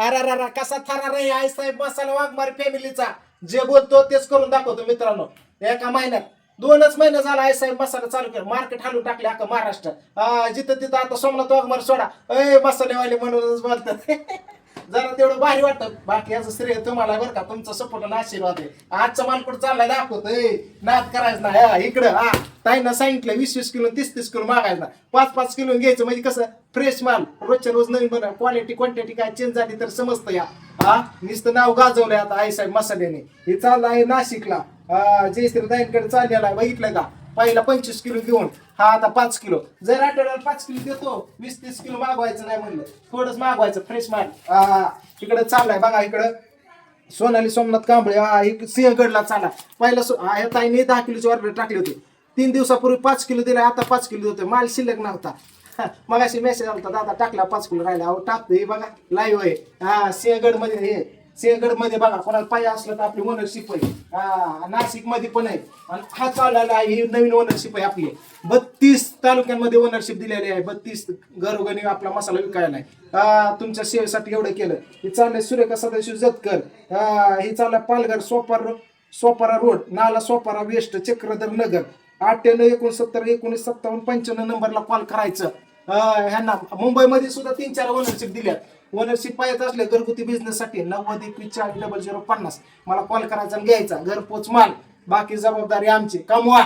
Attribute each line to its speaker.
Speaker 1: अरे अरे अरे कसा थरा रे आई साहेब मसाला वाघमारी फॅमिलीचा जे बोलतो तेच करून दाखवतो मित्रांनो. एका महिन्यात. दोनच महिने झाला आई साहेब मसाला चालू केला. मार्केट हालून टाकले अख्खा महाराष्ट्र. जिथं तिथं आता सोमनाथ वाघमार सोडा. ए मसालेवाले म्हणूनच बोलतात. जरा तेवढं भारी वाटत. बाकी याचं श्रेय तुम्हाला बरं का. तुमचा सपोर्ट आशीर्वाद आहे. आजचा माल कुठं चाललाय दाखवतो नाद करायचं ना हा इकडं हा. ताईनं सांगितलं वीस वीस किलो तीस तीस किलो मागायचं ना पाच पाच किलो घ्यायचं. म्हणजे कसं फ्रेश माल. रोजच्या रोज नवीन बनवा. क्वालिटी क्वांटिटी काय चेंज झाली तर समजतं या. हा नुसतं नाव गाजवलंय आता आई साहेब मसाल्याने. हे चाललं आहे नाशिकला. जयश्री दाईंकडे चाललेला आहे. बघितलं का? पहिला पंचवीस किलो घेऊन हा आता पाच किलो. जर आठवड्याला पाच किलो देतो वीस तीस किलो मागवायचं नाही म्हणलं. थोडंच मागवायचं फ्रेश माल. इकडं इकडे चाललाय बघा इकडं. सोनाली सोमनाथ कांबळे हा एक सिंहगडला चाला पहिला सो- ताईने दहा किलोची ऑर्डर टाकली होती. तीन दिवसापूर्वी पाच किलो दिला आता पाच किलो देतोय. माल शिल्लक नव्हता. मग अशी मेसेज आलता दादा टाकला पाच किलो राहिला. अहो टाकतो हे बघा लाईव्ह आहे. हा सिंहगडमध्ये हे. सिंहगडमध्ये बघा कोणाला पाहिजे असलं तर आपली ओनरशिप आहे. हा नाशिकमध्ये पण आहे. आणि हा चाललेला आहे ही नवीन ओनरशिप आहे आपली. बत्तीस तालुक्यांमध्ये ओनरशिप दिलेली आहे. बत्तीस घरोघरी आपला मसाला विकायला आहे. तुमच्या सेवेसाठी एवढं केलं. हे चाललंय सुरेखा सदाशिव जतकर. हा, हे चाललंय पालघर सोपार सोपारा रोड नाला सोपारा वेस्ट चक्रधर नगर. अठ्ठ्याण्णव एकोणसत्तर एकोणीस सत्तावन्न पंच्याण्णव नंबरला कॉल करायचं. ह्यांना मुंबईमध्ये सुद्धा तीन चार ओनरशिप दिल्यात. ओनरशिप पाहिजे असले घरगुती बिझनेससाठी नव्वद एकवीस चाळीस डबल झिरो पन्नास. मला कॉल करायचा आणि घ्यायचा. घरपोच माल. बाकी जबाबदारी आमची. कमवा.